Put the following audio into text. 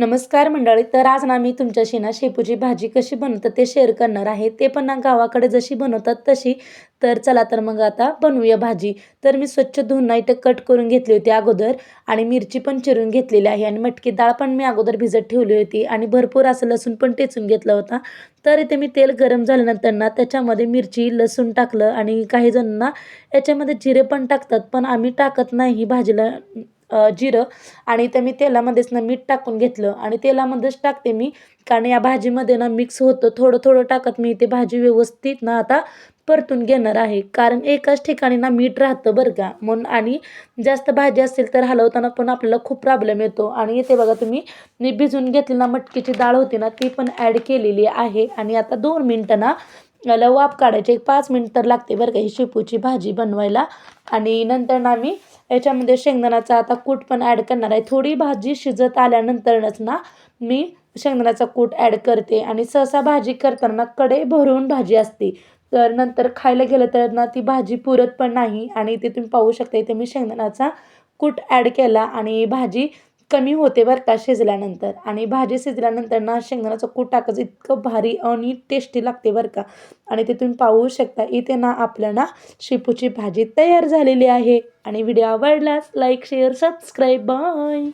नमस्कार मंडळी तर आज ना मी तुमच्याशी ना शेपूची भाजी कशी बनवतात ते शेअर करणार आहे. ते पण ना गावाकडे जशी बनवतात तशी. तर चला तर मग आता बनवूया भाजी. तर मी स्वच्छ धुवून ना इथं कट करून घेतली होती अगोदर आणि मिरची पण चिरून घेतलेली आहे आणि मटकी डाळ पण मी अगोदर भिजत ठेवली होती आणि भरपूर असं लसूण पण टेचून घेतला होता. तर इथे मी तेल गरम झाल्यानंतर ना त्याच्यामध्ये मिरची लसूण टाकलं आणि काही जणांना याच्यामध्ये जिरे पण टाकतात पण आम्ही टाकत नाही भाजीला. जिरं आणि ते मी तेलामध्येच ना मीठ टाकून घेतलं आणि तेलामध्येच टाकते मी. कारण या भाजीमध्ये ना मिक्स होतं. थोडं थोडं टाकत मी. ते भाजी व्यवस्थित ना आता परतून घेणार आहे. कारण एकाच ठिकाणी ना मीठ राहतं बरं का. म्हणून आणि जास्त भाजी असेल तर हलवताना पण आपल्याला खूप प्रॉब्लेम येतो. आणि येते बघा तुम्ही मी भिजून घेतली ना मटकीची डाळ होती ना ती पण ॲड केलेली आहे. आणि आता दोन मिनटं ना याला वाफ काढायची एक पाच मिनिट तर लागते बरं का ही शेपूची भाजी बनवायला. आणि नंतर ना मी याच्यामध्ये शेंगदाण्याचा आता कूट पण ॲड करणार आहे. थोडी भाजी शिजत आल्यानंतरच ना मी शेंगदाण्याचा कूट ॲड करते. आणि सहसा भाजी करताना कडे भरून भाजी असते. तर नंतर खायला गेलं तर ना ती भाजी पुरत पण नाही. आणि ते तुम्ही पाहू शकता इथे मी शेंगदाण्याचा कूट ॲड केला आणि भाजी कमी होते बरं का शिजल्यानंतर. आणि भाजी शिजल्यानंतर ना शेंगदाण्याचं कूट टाकायचं इतकं भारी आणि टेस्टी लागते बरं का. आणि ते तुम्ही पाहू शकता इथे ना आपल्या ना शेपूची भाजी तयार झालेली आहे. आणि व्हिडिओ आवडल्यास लाईक शेअर सबस्क्राईब बाय